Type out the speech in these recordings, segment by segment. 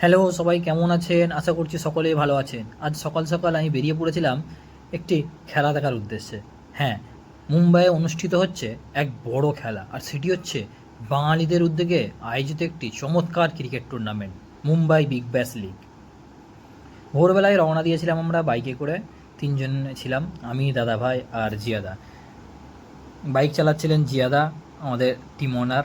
Hello, সবাই কেমন আছেন? আশা করছি সকলেই ভালো আছেন। আজ সকাল সকাল আমি বেরিয়ে পড়েছিলাম একটি খেলা দেখার উদ্দেশ্যে। হ্যাঁ মুম্বাইয়ে অনুষ্ঠিত হচ্ছে এক বড় খেলা, আর সেটি হচ্ছে বাঙালিদের উদ্যোগে আয়োজিত একটি চমৎকার cricket tournament Mumbai big bash league ভোরবেলায় রওনা দিয়েছিলাম আমরা বাইকে করে, তিনজন ছিলাম, আমি দাদা ভাই আর জিয়াদা। বাইক চালাচ্ছিলেন জিয়াদা, আমাদের টিম ওনার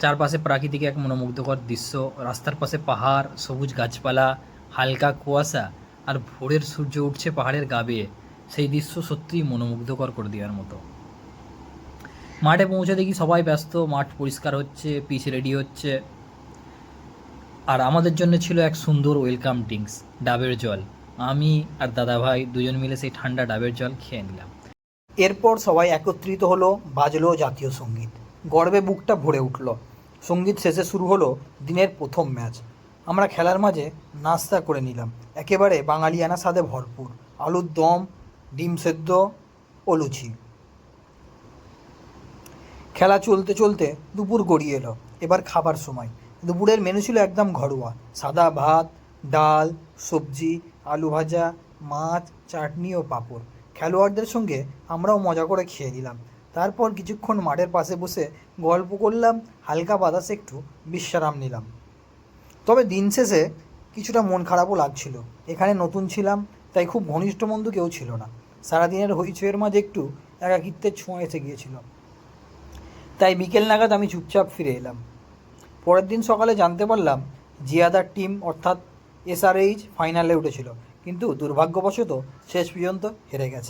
চারপাশে প্রাকৃতিক এক মনোমুগ্ধকর দৃশ্য, রাস্তার পাশে পাহাড়, সবুজ গাছপালা, হালকা কুয়াশা আর ভোরের সূর্য উঠছে পাহাড়ের গা বেয়ে সেই দৃশ্য সত্যিই মনোমুগ্ধকর করে দেওয়ার মতো। মাঠে পৌঁছে দেখি সবাই ব্যস্ত, মাঠ পরিষ্কার হচ্ছে, পিচ রেডি হচ্ছে। আর আমাদের জন্য ছিল এক সুন্দর ওয়েলকাম ড্রিঙ্কস ডাবের জল। আমি আর দাদা ভাই দুজন মিলে সেই ঠান্ডা ডাবের জল খেয়ে নিলাম। এরপর সবাই একত্রিত হলো, বাজলো জাতীয় সংগীত। গর্বে বুকটা ভরে উঠল। সংগীত শেষে শুরু হলো দিনের প্রথম ম্যাচ। আমরা খেলার মাঝে নাস্তা করে নিলাম। একেবারে বাঙালিয়ানা স্বাদে ভরপুর। আলুর দম, ডিম সেদ্ধ ও লুচি। খেলা চলতে চলতে দুপুর গড়িয়ে এলো। এবার খাবার সময়। দুপুরের মেনু ছিল একদম ঘরোয়া। সাদা ভাত, ডাল, সবজি, আলু ভাজা, মাছ, চাটনি ও পাঁপড়। খেলোয়াড়দের সঙ্গে আমরাও মজা করে খেয়ে নিলাম। তারপর কিছুক্ষণ মাঠের পাশে বসে গল্প করলাম, হালকা বাতাসে একটু বিশ্রাম নিলাম। তবে দিন শেষে কিছুটা মন খারাপও লাগছিল। এখানে নতুন ছিলাম, তাই খুব ঘনিষ্ঠ বন্ধু কেউ ছিল না। সারাদিনের হইচইয়ের মাঝে একটু একাকিত্বের ছোঁয়া এসে গিয়েছিল। তাই বিকেল নাগাদ আমি চুপচাপ ফিরে এলাম। পরের দিন সকালে জানতে পারলাম জিয়াদার টিম অর্থাৎ এসআরএইচ ফাইনালে উঠেছিল। কিন্তু দুর্ভাগ্যবশত শেষ পর্যন্ত হেরে গেছে।